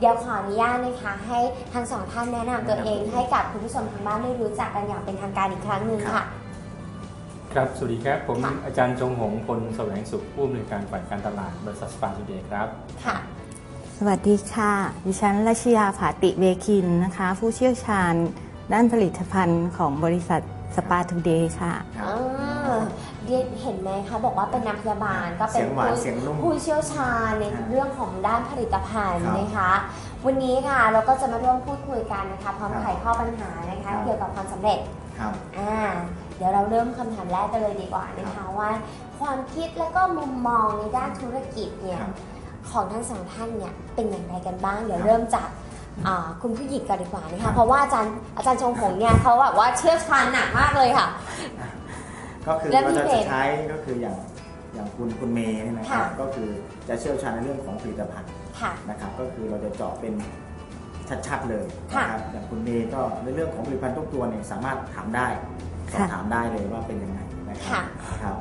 เดี๋ยวขออนุญาตนะคะให้ทั้งสองท่านแนะนำตัวเองให้กับคุณผู้ชมทางบ้านได้รู้จักกันอย่างเป็นทางการอีกครั้งหนึ่งค่ะ ครับ สวัสดีครับ ผมค่ะ อาจารย์จงหงพลแสวงสุขผู้อำนวยการฝ่ายการตลาดบริษัทสปาร์ตูเดย์ครับ ค่ะ สวัสดีค่ะ ดิฉันรัชยาผาติเวคินนะคะ ผู้เชี่ยวชาญด้านผลิตภัณฑ์ของบริษัทสปาทูเดย์ค่ะ เออ เรียนเห็นไหมคะบอกว่าเป็นนักพยาบาลก็เป็นเสียงหวานผู้เสียงนุ่มผู้เชี่ยวชาญในครับเรื่องของด้านผลิตภัณฑ์ครับนะคะวันนี้ค่ะเราก็จะมาร่วมพูดคุยกันนะคะพร้อมครับไขข้อปัญหานะคะครับเกี่ยวกับความสำเร็จครับอ่าเดี๋ยวเราเริ่มคำถามแรกกันเลยดีกว่านะคะว่า ความคิดและก็มุมมองในด้านธุรกิจเนี่ยครับของทั้งสองท่านเนี่ยเป็นอย่างไรกันบ้างเดี๋ยวครับเริ่มจากอ่าคุณผู้หญิงก่อนดีกว่านะครัคะบเพราะว่าอาจารย์อาจารย์ชงหงเนี่ยเขาแบบว่าเชี่ยวชาญหนักมากเลยค่ะ ก็คือแล้วเราพี่จะเบนใช้ก็คืออย่างอย่างคุณคุณเมย์เนี่ยนะครับค่ะ ก็คือจะเชี่ยวชาญในเรื่องของผลิตภัณฑ์ค่ะ นะครับ ก็คือเราจะเจาะเป็นชัดๆเลยค่ะนะครับอย่างคุณเมย์ก็ในเรื่องของผลิตภัณฑ์ทุกตัวเนี่ยสามารถถามได้สอบค่ะ ถามได้เลยว่าเป็นยังไงนะครัค่ะครับ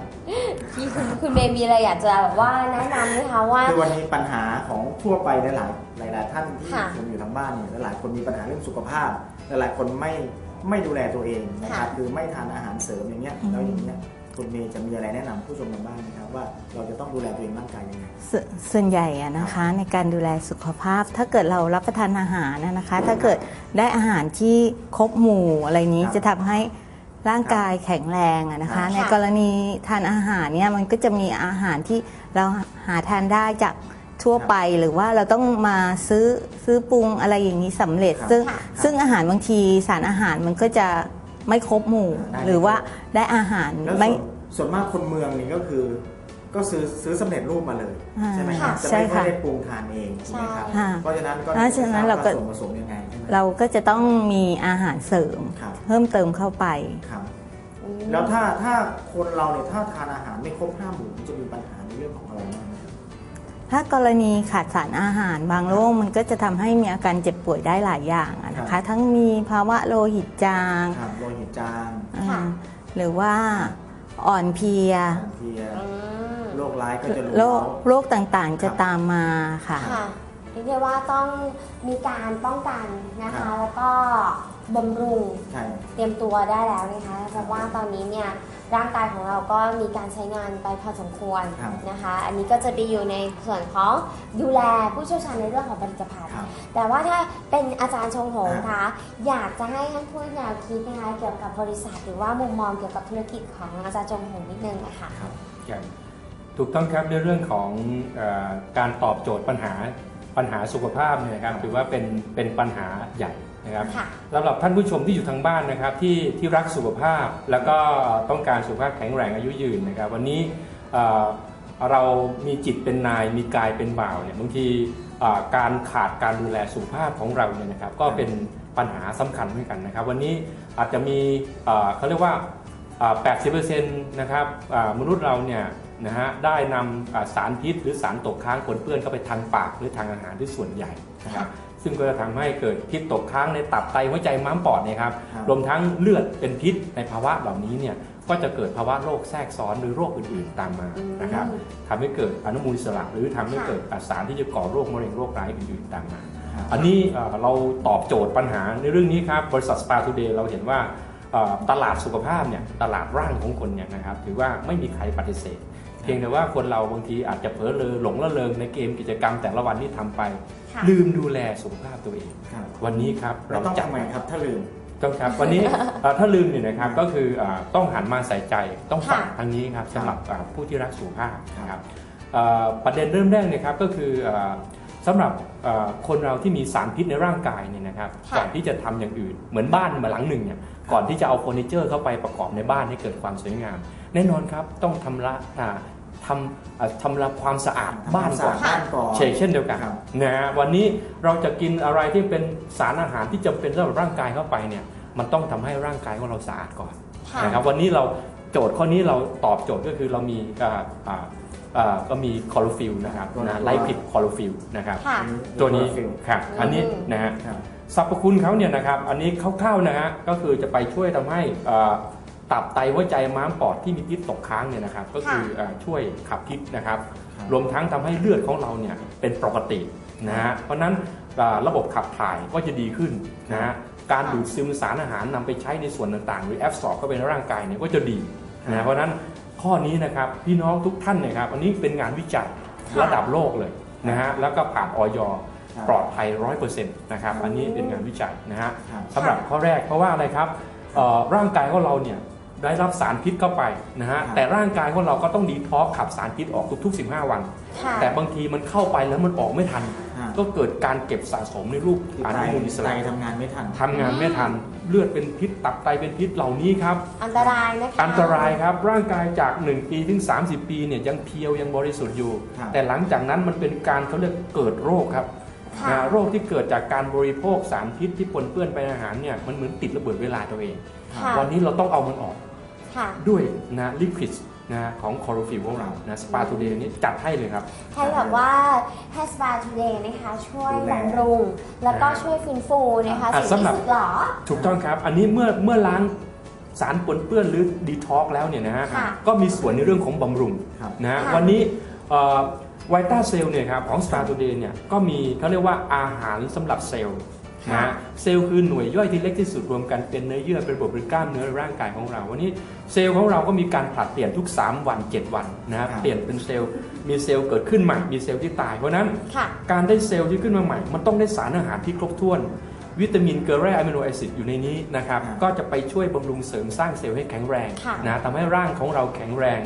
ที่คุณคุณเมย์มีอะไรอยากจะแบบว่าแนะนำไหมคะว่า คือวันนี้ปัญหาของทั่วไปหลายๆหลาย ๆ ท่านที่ค่ะชมอยู่ทางบ้านเนี่ยหลายๆคนมีปัญหาเรื่องสุขภาพ หลายๆคนไม่ ไม่ดูแลตัวเองนะครับค่ะคือไม่ทานอาหารเสริมอย่างเงี้ยอืมแล้วอย่างเงี้ยคุณเมย์จะมีอะไรแนะนำผู้ชมทางบ้านไหมครับว่าเราจะต้องดูแลตัวเองร่างกายยังไงสส่วนใหญ่อะนะคะในการดูแลสุขภาพ ถ้าเกิดเรารับประทานอาหารนะนะคะ ถ้าเกิดได้อาหารที่ครบหมู่อะไรนี้ครับจะทำให้ร่างกายแข็งแรงอะนะครัคะบในกรณีทานอาหารเนี่ยมันก็จะมีอาหารที่เราหาทานได้จาก ทั่วไปหรือว่าเราต้องมาซื้อซื้อปรุงอะไรอย่างนี้สำเร็จครับซึ่งค่ะซึ่งอาหารบางทีสารอาหารมันก็จะไม่ครบหมู่ได้หรือว่าได้อาหารแล้วไม่ส่วนส่วนมากคนเมืองนี่ก็คือ ก็ซื้อซื้อสำเร็จรูปมาเลยอ่าใช่ไหมครับค่ะจะใช่ไม่ค่อยค่ะได้ปรุงทานเองใช่ไหมครับค่ะเพราะฉะนั้นก็เพราะฉะนั้นเราก็ส่วนผสมยังไงใช่ไหมเราก็จะต้องมีอาหารเสริมครับเพิ่มเติมเข้าไปครับอืมแล้วถ้าถ้าคนเราเนี่ยถ้าทานอาหารไม่ครบห้าหมู่มันจะมีปัญหาในเรื่องของอะไรบ้างครับ ถ้ากรณีขาดสารอาหารบางโรคมันก็จะทำให้มีอาการเจ็บป่วยได้หลายอย่างอะนะครัคะ บ ทั้งมีภาวะโลหิตจางครับโลหิตจางค่ะอ่าหรือว่าอ่อนเพลียอ่อนเพลียอืมโรคร้ายก็จะรุมโรคเร้า โรคต่างๆจะครับ ตามมาค่ะ ค่ะเรียกได้ว่าต้องมีการป้องกันนะครัคะ บ แล้วก็บำรุง ใช่ เตรียมตัวได้แล้วนะคะเพราะว่าตอนนี้เนี่ย ร่างกายของเราก็มีการใช้งานไปพอสมควรครับนะคะ อันนี้ก็จะไปอยู่ในส่วนของดูแลผู้เชี่ยวชาญในเรื่องของผลิตภัณฑ์ ครับแต่ว่าถ้าเป็นอาจารย์ชงหงครับคะอยากจะให้ท่านพูดแนวคิดนะคะเกี่ยวกับบริษัทหรือว่ามุมมองเกี่ยวกับธุรกิจของอาจารย์ชงหงนิดนึงนะคะครับอย่างถูกต้องครับในเรื่องของเออการตอบโจทย์ปัญหาปัญหาสุขภาพเนี่ยนะครับถือว่าเป็นเป็นปัญหาใหญ่ นะครับค่ะสำหรับท่านผู้ชมที่อยู่ทางบ้านนะครับที่ที่รักสุขภาพ แล้วก็ต้องการสุขภาพแข็งแรงอายุยืนนะครับ วันนี้เอ่อเรามีจิตเป็นนายมีกายเป็นบ่าวเนี่ยบางทีเอ่อการขาดการดูแลสุขภาพของเราเนี่ยนะครับก็เป็นปัญหาสำคัญเหมือนกันนะครับ วันนี้อาจจะมีเอ่อเขาเรียกว่าอ่า80%นะครับอ่ามนุษย์เราเนี่ยนะฮะได้นำอ่าสารพิษหรือสารตกค้างปนเปื้อนเข้าไปทางปากหรือทางอาหารที่ส่วนใหญ่นะครับ ซึ่งก็จะทำให้เกิดพิษตกค้างในตับไตหัวใจม้ามปอดเนะครับครับรวมทั้งเลือดเป็นพิษในภาวะเหล่านี้เนี่ยก็จะเกิดภาวะโรคแทรกซ้อนหรือโรคอื่นๆตามมาอืมนะครับทำให้เกิดอนุมูลอิสระหรือทำให้ค่ะเกิดสารที่จะก่อโรคมะเร็งโรคร้ายอื่นๆตามมาครับอันนี้เอ่อเราตอบโจทย์ปัญหาในเรื่องนี้ครับบริษัทสปาทูเดย์เราเห็นว่าเอ่อตลาดสุขภาพเนี่ยตลาดร่างของคนเนี่ยนะครับถือว่าไม่มีใครปฏิเสธ เพียงแต่ว่าคนเราบางทีอาจจะเผลอเลอหลงละเลงในเกมกิจกรรมแต่ละวันที่ทำไปค่ะลืมดูแลสุขภาพตัวเองครับวันนี้ครับเราต้องจัดทำไงครับถ้าลืมต้องครับวันนี้เอ่อถ้าลืมเนี่ยนะครับก็คือเอ่อต้องหันมาใส่ใจต้องฝากค่ะทางนี้ครับครับสำหรับเอ่อผู้ที่รักสุขภาพนะคครัรับบเอ่อประเด็นเริ่มแรกเนี่ยครับก็คือเอ่อสำหรับเอ่อคนเราที่มีสารพิษในร่างกายเนี่ยนะครับค่ะก่อนที่จะทำอย่างอื่น เหมือนบ้านมาหลังหนึ่งเนี่ยก่อนที่จะเอาเฟอร์นิเจอร์เข้าไปประกอบในบ้านให้เกิดความสวยงาม แน่นอนครับต้องทำละอ่า ทำเอ่อทำละความสะอาดบ้านก่อน บ้านก่อน เชกเช่นเดียวกันครับ นะฮะวันนี้เราจะกินอะไรที่เป็นสารอาหารที่จำเป็นสำหรับร่างกายเข้าไปเนี่ยมันต้องทำให้ร่างกายของเราสะอาดก่อนค่ะ นะครับวันนี้เราโจทย์ข้อนี้เราตอบโจทย์ก็คือเรามีอ่าอ่าอ่าก็มีคอโรฟิลนะครับตัวนะไลพิดคอโรฟิลนะครับค่ะ ตัวนี้ฟิลครับอันนี้อืมนะฮะครับ สรรพคุณเขาเนี่ยนะครับอันนี้คร่าวๆนะฮะก็คือจะไปช่วยทำให้อ่า ตับไตหัวใจม้ามปอดที่มีพิษตกค้างเนี่ยนะครับก็คืออ่าช่วยขับพิษนะครับครับรวมทั้งทำให้เลือดของเราเนี่ยเป็นปกตินะฮะเพราะฉะนั้นอ่าระบบขับถ่ายก็จะดีขึ้นนะฮะการดูดซึมสารอาหารนำไปใช้ในส่วนต่างๆ หรือแอบสอบเข้าไปในร่างกายเนี่ยก็จะดีนะเพราะฉะนั้นข้อนี้นะครับพี่น้องทุกท่านเนยครับอันนี้เป็นงานวิจัยค่ะระดับโลกเลยนะฮะแล้วก็ผ่านออยครับปลอดภัยร้อยเปอร์เซ็นต์นะครับอืมอันนี้เป็นงานวิจัยนะฮะครับสำหรับข้อแรกเพราะว่าอะไรครับเอ่อร่างกายของเราเนี่ย ได้รับสารพิษเข้าไปนะฮะครับแต่ร่างกายของเราก็ต้องดีท็อกซ์ขับสารพิษออกทุกๆ 15 วันค่ะแต่บางทีมันเข้าไปแล้วมันออกไม่ทันฮะก็เกิดการเก็บสะสมในรูปอไตนุมูลอิสไตระทำงานไม่ทันทำงานไม่ทันเลือดเป็นพิษตับไตเป็นพิษเหล่านี้ครับอันตรายนะคะอันตรายครับร่างกายจาก 1 ปีถึง 30 ปีเนี่ยยังเพียวยังบริสุทธิ์อยู่ครับแต่หลังจากนั้นมันเป็นการเขาเรียกเกิดโรคครับค่ะนะโรคที่เกิดจากการบริโภคสารพิษที่ปนเปื้อนไปในอาหารเนี่ยมันเหมือนติดระเบิดเวลาตัวเอง ค่ะวันนี้เราต้องเอามันออกค่ะ ด้วยนะลิควิดนะของคอร์ฟิลของเรานะสปาทูเดย์นี้จัดให้เลยครับ ใช่แบบว่า h a s p a Today นะคะช่วยดูแลบำรุง แล้วก็นะฮะช่วยฟื้นฟูนะคะอะสิ่งสำหรับที่สึกหรอ ถูกต้องครับ อันนี้เมื่อเมื่อล้างสารปนเปื้อนหรือดีท็อกแล้วเนี่ยนะฮะค่ะก็มีส่วนในเรื่องของบำรุงครับนะฮะค่ะวันนี้ไวต้าเซลล์เนี่ยครับของ Star Today เนี่ยก็มีเขาเรียกว่าอาหารสำหรับเซลล์ นะฮะเซลล์คือหน่วยย่อยที่เล็กที่สุดรวมกันเป็นเนื้อเยื่อเป็นระบบหรือกล้ามเนื้อร่างกายของเรา วันนี้เซลล์ของเราก็มีการผลัดเปลี่ยนทุก 3 วัน 7 วันนะครับครับเปลี่ยนเป็นเซลล์มีเซลล์เกิดขึ้นใหม่มีเซลล์ที่ตายเพราะฉะนั้นค่ะการได้เซลล์ที่ขึ้นมาใหม่ มันต้องได้สารอาหารที่ครบถ้วน วิตามินเกลือแร่อะมิโนแอซิดอยู่ในนี้นะครับครับก็จะไปช่วยบำรุงเสริมสร้างเซลล์ให้แข็งแรงค่ะนะทำให้ร่างของเราแข็งแรง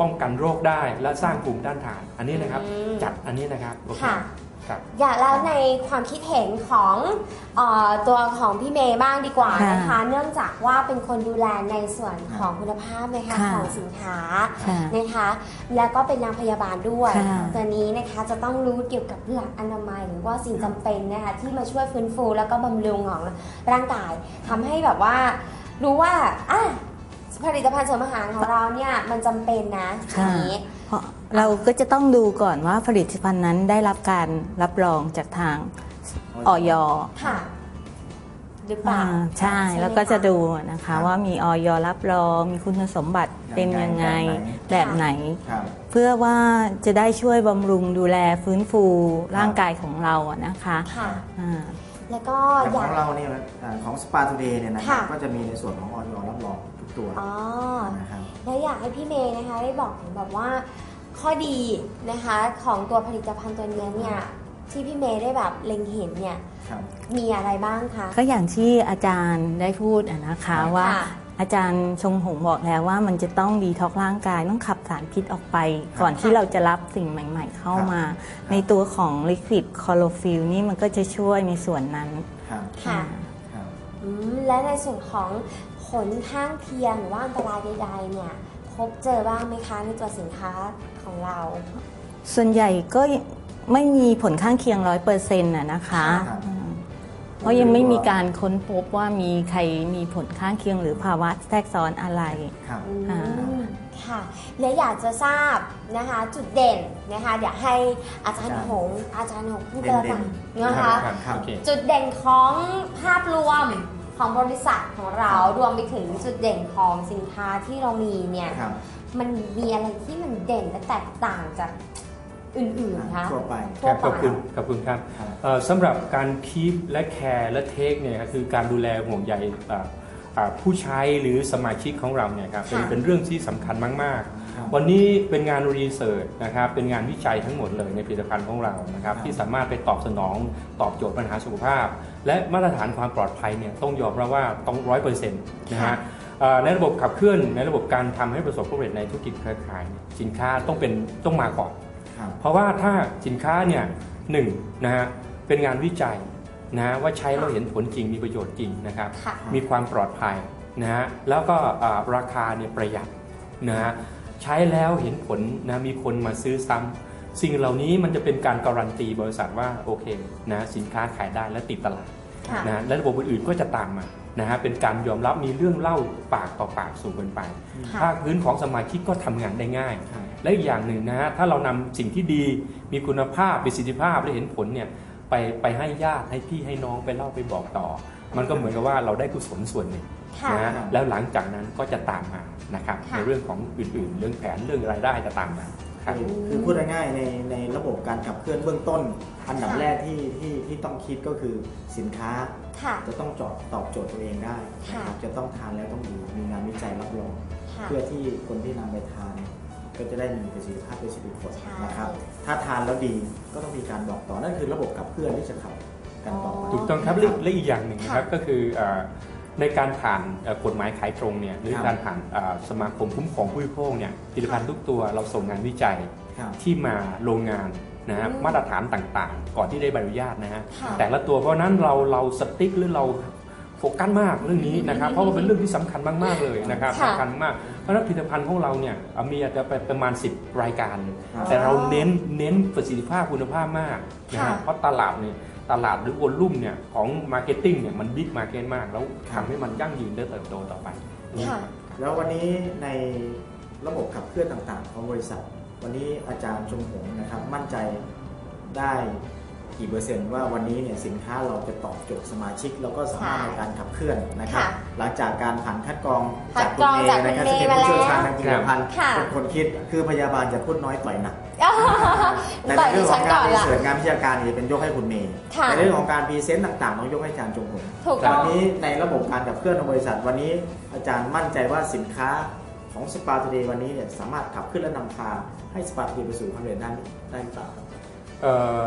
ป้องกันโรคได้และสร้างภูมิต้านทาน อันนี้นะครับอืมจัดอันนี้นะครับโอเค ค่ะครับอยากแล้วในความคิดเห็นของเออตัวของพี่เมย์บ้างดีกว่าค่ะนะคะ เนื่องจากว่าเป็นคนดูแลในส่วนของคุณภาพนะคะค่ะของสินค้าค่ะนะคะ แล้วก็เป็นนางพยาบาลด้วยค่ะ ตัวนี้นะคะจะต้องรู้เกี่ยวกับหลักอนามัยหรือว่าสิ่งจำเป็นนะคะที่มาช่วยฟื้นฟูแล้วก็บำรุงของร่างกายทำให้แบบว่ารู้ว่าอะ ผลิตภัณฑ์เสริมอาหารของเราเนี่ยมันจำเป็นนะอค่ะย่างนี้เพราะเราก็จะต้องดูก่อนว่าผลิตภัณฑ์นั้นได้รับการรับรองจากทางออยค่ะหรือเปล่าอ่าใช่ไหมแล้วก็จะค ดูนะคะว่ามีออยรับรอง มีคุณสมบัติเป็นยังไงแบบไหนครับ เพื่อว่าจะได้ช่วยบำรุงดูแลฟื้นฟูร่างกายของเราอะนะคะค่ะ อ่า แล้วก็แต่อขยาอก งเราเนี่ยนะอ่าของ Spa Today เนี่ยนะครับค่ะ ก็จะมีในส่วนของออยรับรองทุกตัวอ๋อนะครับแล้วอยากให้พี่เมย์นะคะได้บอกถึงแบบว่าข้อดีนะคะของตัวผลิตภัณฑ์ตัวเนี้ยเนี่ยที่พี่เมย์ได้แบบเล็งเห็นเนี่ยครับมีอะไรบ้างคะก็อย่างที่อาจารย์ได้พูดอะนะคะว่าค่ะอาจารย์ชงหงบอกแล้วว่ามันจะต้องดีท็อกร่างกายต้องขับสารพิษออกไป ก่อนที่เราจะรับสิ่งใหม่ ๆ เข้ามา ในตัวของลิควิดคอโลฟิลนี่มันก็จะช่วยในส่วนนั้นครับค่ะครับอืมและในส่วนของ ผลข้างเคียงหรือว่าอันตรายใดๆเนี่ยพบเจอบ้างไหมคะในตัวสินค้าของเรา ส่วนใหญ่ก็ไม่มีผลข้างเคียงร้อยเปอร์เซ็นต์นะคะครับ อืมเพราะยังไม่มีการค้นพบว่ามีใครมีผลข้างเคียงหรือภาวะแทรกซ้อนอะไร ครับ อืมอ่าค่ะ และอยากจะทราบนะคะจุดเด่นนะคะเดี๋ยวให้อาจารย์หงส์อาจารย์หงส์พูดกันแล้วกันนะคะ ครับครับ โอเค จุดเด่นของภาพรวม ของบริษัทของเรารวมไปถึงจุดเด่นของสินค้าที่เรามีเนี่ยครับมันมีอะไรที่มันเด่นและแตกต่างจากอื่นๆคะทั่วไป ครับขอบคุณขอบคุณครับครับ เอ่อสำหรับการคีปและแคร์และเทคเนี่ยครับคือการดูแลห่วงใยอ่าอ่า ผู้ใช้หรือสมาชิกของเราเนี่ยครับเป็นค่ะเป็นเรื่องที่สำคัญมากครับๆวันนี้เป็นงานรีเสิร์ชนะครับเป็นงานวิจัยทั้งหมดเลยในผลิตภัณฑ์ของเรานะครับครับที่สามารถไปตอบสนองตอบโจทย์ปัญหาสุขภาพ และมาตรฐานความปลอดภัยเนี่ยต้องยอมรับว่าต้องร้อยเปอร์เซ็นต์นะค่ะฮะเอ่อในระบบขับเคลื่อนในระบบการทำให้ประสบความสำเร็จในธุรกิจเครือข่ายเนี่ยสินค้าต้องเป็นต้องมาก่อนครับเพราะว่าถ้าสินค้าเนี่ยหนึ่งนะฮะเป็นงานวิจัย นะฮะว่าใช้แล้วเห็นผลจริงมีประโยชน์จริงนะครับ ค่ะ มีความปลอดภัยนะฮะแล้วก็อ่าราคาเนี่ยประหยัดนะฮะใช้แล้วเห็นผลนะมีคนมาซื้อซ้ำสิ่งเหล่านี้มันจะเป็นการการันตีบริษัทว่าโอเคนะสินค้าขายได้และติดตลาดค่ะ นะฮะและระบบอื่นๆก็จะตามมานะฮะเป็นการยอมรับมีเรื่องเล่าปากต่อปากสู่กันไป ค่ะ ภาคพื้นของสมาชิกก็ทำงานได้ง่ายครับและอีกอย่างหนึ่งนะฮะถ้าเรานำสิ่งที่ดีมีคุณภาพประสิทธิภาพและเห็นผลเนี่ย ไปไปให้ญาติให้พี่ให้น้องไปเล่าไปบอกต่อ มันก็เหมือนกับว่าเราได้กุศลส่วนหนึ่งค่ะ นะฮะแล้วหลังจากนั้นก็จะตามมานะครับค่ะ ในเรื่องของอื่นๆ เรื่องแผนเรื่องรายได้จะตามมาครับครับ คือคือพูดง่ายๆในในระบบการขับเคลื่อนเบื้องต้น อันดับค่ะ แรกที่ที่ที่ต้องคิดก็คือสินค้าค่ะ จะต้องจอบตอบโจทย์ตัวเองได้นะค่ะ ครับจะต้องทานแล้วต้องดีมีงานวิจัยรับรอง ค่ะ เพื่อที่คนที่นำไปทาน ก็จะได้มีประสิทธิภาพด้วยสิทธิผลใช่นะครับ ถ้าทานแล้วดีก็ต้องมีการบอกต่อ นั่นคือระบบขับเคลื่อนที่จะขับกันต่อไปถูกต้องครับและและอีกอย่างหนึ่งนะครับค่ะก็คือเอ่อในการผ่านเอ่อกฎหมายขายตรงเนี่ยหรือครับการผ่านเอ่อสมาคมคุ้มครองผู้บริโภคเนี่ยผลิตภัณฑ์ทุกตัวเราส่งงานวิจัยครับที่มาโรงงานนะฮะอืมมาตรฐานต่างๆ ก่อนที่ได้ใบอนุญาตนะฮะค่ะแต่ละตัวเพราะฉะนั้นเราเราสติ๊กหรือเรา โฟกัสมากเรื่องนี้นะครับเพราะว่าเป็นเรื่องที่สำคัญมากๆเลยนะครับค่ะสำคัญมากเพราะฉะนั้นผลิตภัณฑ์ของเราเนี่ยเอ่อมีอาจจะไปประมาณ 10 รายการครับแต่เราเน้นเน้นประสิทธิภาพคุณภาพมากนะค่ะฮะเพราะตลาดเนี่ยตลาดหรือวอลลุ่มเนี่ยของมาร์เก็ตติ้งเนี่ยมันบิ๊กมาร์เก็ตมาก แล้วครับทำให้มันยั่งยืนและเติบโตต่อไปค่ะแล้ววันนี้ในระบบขับเคลื่อนต่างๆ ของบริษัท วันนี้อาจารย์ชมหงนะครับมั่นใจได้ กี่เปอร์เซ็นต์ว่าวันนี้เนี่ยสินค้าเราจะตอบโจทย์สมาชิก แล้วก็สามารถค่ะในการขับเคลื่อนนะครับ ค่ะหลังจากการผ่านคัดกรองคัจาดกกคุณรองเมจากย์คุณนะครับเมซึ่งย์เป็นผู้เชี่ยวชาญมาแล้วทางผลิตภัณฑ์ค่ะ เป็นคนคิดคือพยาบาลจะพูดน้อยต่อยหนัก แต่ต่ในอยเรื่ดิองขฉัอนงก่กาอรนรีละ เสิร์ชงานวิชาการเนี่ยจะเป็นยกให้คุณเมย์ค่ะในเรื่องของการพรีเซนต์ต่างๆต้องยกให้อาจารย์จงหงถูกต้วัอนง นี้ในระบบการขับเคลื่อนของบริษัทวันนี้ อาจารย์มั่นใจว่าสินค้าของสปา t ูเดย์วันนี้เนี่ยสามารถขับเคลื่อนและนำพาให้สปา t ูเดย์ไปสู่ความสำเร็จได้ได้หรือเปล่าครับเอ่อ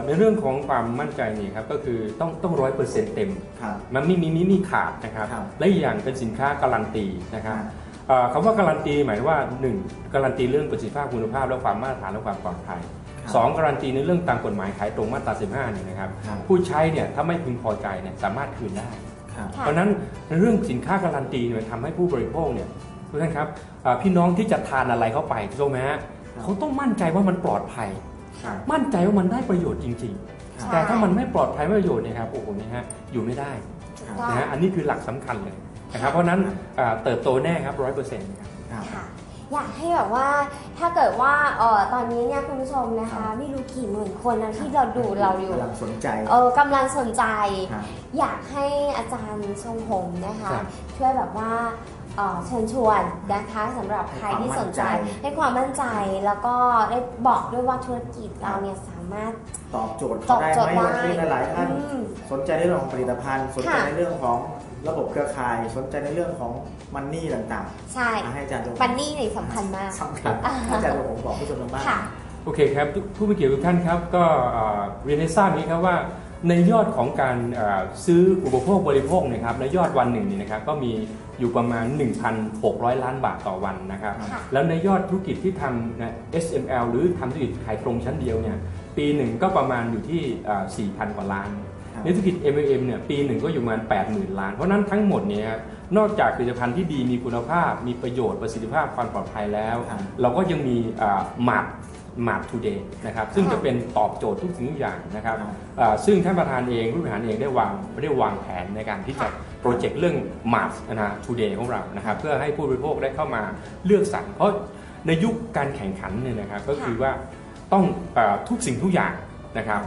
ในเรื่องของความมั่นใจนี่ครับก็คือต้องต้องร้อยเปอร์เซ็นต์เต็ม ครับ มันไม่มีมีมีขาดนะครับ ครับและอีกอย่างเป็นสินค้าการันตีนะครับครับ เอ่อคำว่าการันตีหมายถึงว่า 1. การันตีเรื่องประสิทธิภาพคุณภาพและความมาตรฐานและความปลอดภัยครับสองการันตีในเรื่องตามกฎหมายขายตรงมาตรา 15เนี่ยนะครับครับ ผู้ใช้เนี่ยถ้าไม่พึงพอใจเนี่ยสามารถคืนได้ ครับค่ะเพราะฉะนั้นในเรื่องสินค้าการันตีเนี่ยทำให้ผู้บริโภคเนี่ยทุกท่านครับเอ่อพี่น้องที่จะทานอะไรเข้าไปถูกไหมฮะครับเขาต้องมั่นใจว่ามันปลอดภัย ครับมั่นใจว่ามันได้ประโยชน์จริงครับๆแต่ถ้ามันไม่ปลอดภัยไม่ประโยชน์เนี่ยครับโอ้โหนะฮะอยู่ไม่ได้ถูกต้องนะฮะอันนี้คือหลักสำคัญเลยนะครับเพราะฉะนั้นเอ่อเติบโตแน่ครับร้อยเปอร์เซ็นต์ครับ ครับ ค่ะ อยากให้แบบว่าถ้าเกิดว่าเออตอนนี้เนี่ยคุณผู้ชมนะครัคะ บ ไม่รู้กี่หมื่นคนนะที่เราดูเราอยู่กำลังสนใจเออกำลังสนใจ ครับ อยากให้อาจารย์ทรงผมนะคะ ครับช่วยแบบว่า เอ่อเชิญชวนนะคะสำหรับใครที่สนใจให้ความมั่นใจแล้วก็ได้บอกด้วยว่าธุรกิจเราเนี่ยสามารถ ตอบโจทย์ตอบได้โจทไหย์มได้วันนี้หลายๆท่านอืมสนใจในเรื่องของผลิตภัณฑ์สนใจค่ะ ในเรื่องของระบบเครือข่าย สนใจในเรื่องของมันนี่ต่างใช่ๆให้อาจารย์จงบันนี่เนี่ยสำคัญมาก สำคัญให้อาจารย์จงผมบอกผู้ชมทางบ้าน ค่ะ โอเคครับทุกผู้มีเกียรติทุกท่านครับก็เอ่อเรียนให้ทราบนี้ครับว่า ในยอดของการเอ่อซื้ออุปโภคบริโภคเนะครับในยอดวันหนึ่งนี่นะครับก็มีอยู่ประมาณ 1,600 ล้านบาทต่อวันนะครับค่ะแล้วในยอดธุรกิจที่ทำนะ SML หรือทำธุรกิจขายตรงชั้นเดียวเนี่ยปีหนึ่งก็ประมาณอยู่ที่เอ่อ4,000 กว่าล้านครับในธุรกิจ MLM เนี่ยปีหนึ่งก็อยู่ประมาณ 80,000 ล้าน เพราะฉะนั้นทั้งหมดเนี่ยครับนอกจากผลิตภัณฑ์ที่ดีมีคุณภาพ มีประโยชน์ประสิทธิภาพความปลอดภัยแล้วครับเราก็ยังมีมาร์ทมา ร์ททูเดย์นะครับซึ่งจะเป็นตอบโจทย์ทุกสิ่งทุกอย่างนะครับครับอ่าซึ่งท่านประธานเองผู้บริหารเองได้วางได้วางแผนในการที่จะโปรเจกต์เรื่องมาร์ทนะทูเดย์ของเรานะครับเพื่อให้ผู้บริโภคได้เข้ามาเลือกสรรเพราะในยุคการแข่งขันเนี่ยนะครับก็คือว่าต้องอาทุกสิ่งทุกอย่างนะครับ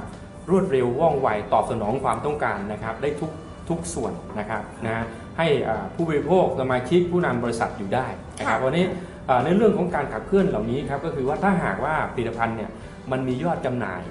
รวดเร็วว่องไวตอบสนองความต้องการนะครับได้ทุกทุกส่วนนะครับนะฮะให้อ่าผู้บริโภคสมาชิกผู้นำบริษัทอยู่ได้นะครับค่ะวันนี้อ่า ในเรื่องของการขับเคลื่อนเหล่านี้ครับก็คือว่าถ้าหากว่าผลิตภัณฑ์เนี่ยมันมียอดจำหน่าย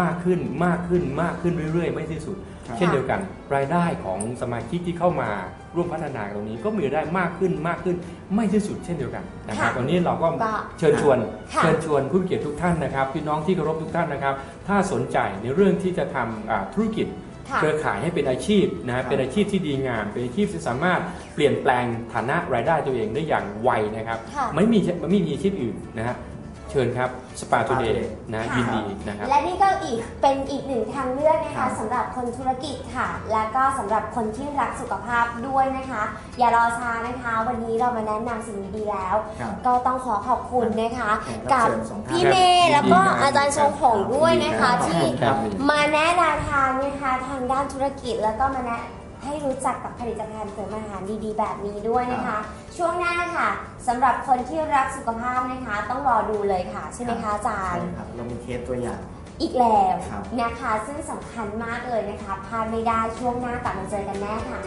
มากขึ้นมากขึ้นมากขึ้นเรื่อยๆ ไม่สิ้นสุดครับเช่นเดียวกัน รายได้ของสมาชิกที่เข้ามาร่วมพัฒนาตรงนี้ก็มีรายได้มากขึ้นมากขึ้นไม่สิ้นสุดเช่นเดียวกันนะครับค่ะตอนนี้เราก็ก็เชิญชวนค่ะเชิญชวนผู้มีเกียรติทุกท่านนะครับพี่น้องที่เคารพทุกท่านนะครับ ถ้าสนใจในเรื่องที่จะทำอ่าธุรกิจค่ะ เครือข่ายให้เป็นอาชีพนะครัฮะบเป็นอาชีพที่ดีงาม เป็นอาชีพที่สามารถเปลี่ยนแปลงฐานะรายได้ตัวเองได้อย่างไวนะครับค่ะไม่มีไม่มีอาชีพอื่นนะฮะ เชิญครับสปา t ูเด Today ย์นะค่ะยินดีนะครับ และนี่ก็อีกเป็นอีกหนึ่งทางเลือกนะครัคะบ สำหรับคนธุรกิจค่ะ และก็สำหรับคนที่รักสุขภาพด้วยนะคะ อย่ารอช้านะคะ วันนี้เรามาแนะนำสิ่งดีๆแล้ว ครับ ก็ต้องขอขอบคุณนะคะแขกรับกับเชิญสองท่าน พี่เมย์แล้วก็อาจารย์ชงผงด้วยนะคะครับที่ ครับ มาแนะแนวทางนะคะทางด้านธุรกิจแล้วก็มาแนะ ให้รู้จักกับผลิตภัณฑ์เสริมอาหารดีๆ แบบนี้ด้วยนะคะ ช่วงหน้าค่ะสำหรับคนที่รักสุขภาพนะคะ ต้องรอดูเลยค่ะ ใช่ไหมคะอาจารย์ใช่ครับเรามีเคสตัวอย่าง อีกแล้วครับ นะคะ ซึ่งสำคัญมากเลยนะคะพลาดไม่ได้ช่วงหน้ากลับมาเจอกันแน่ค่ะ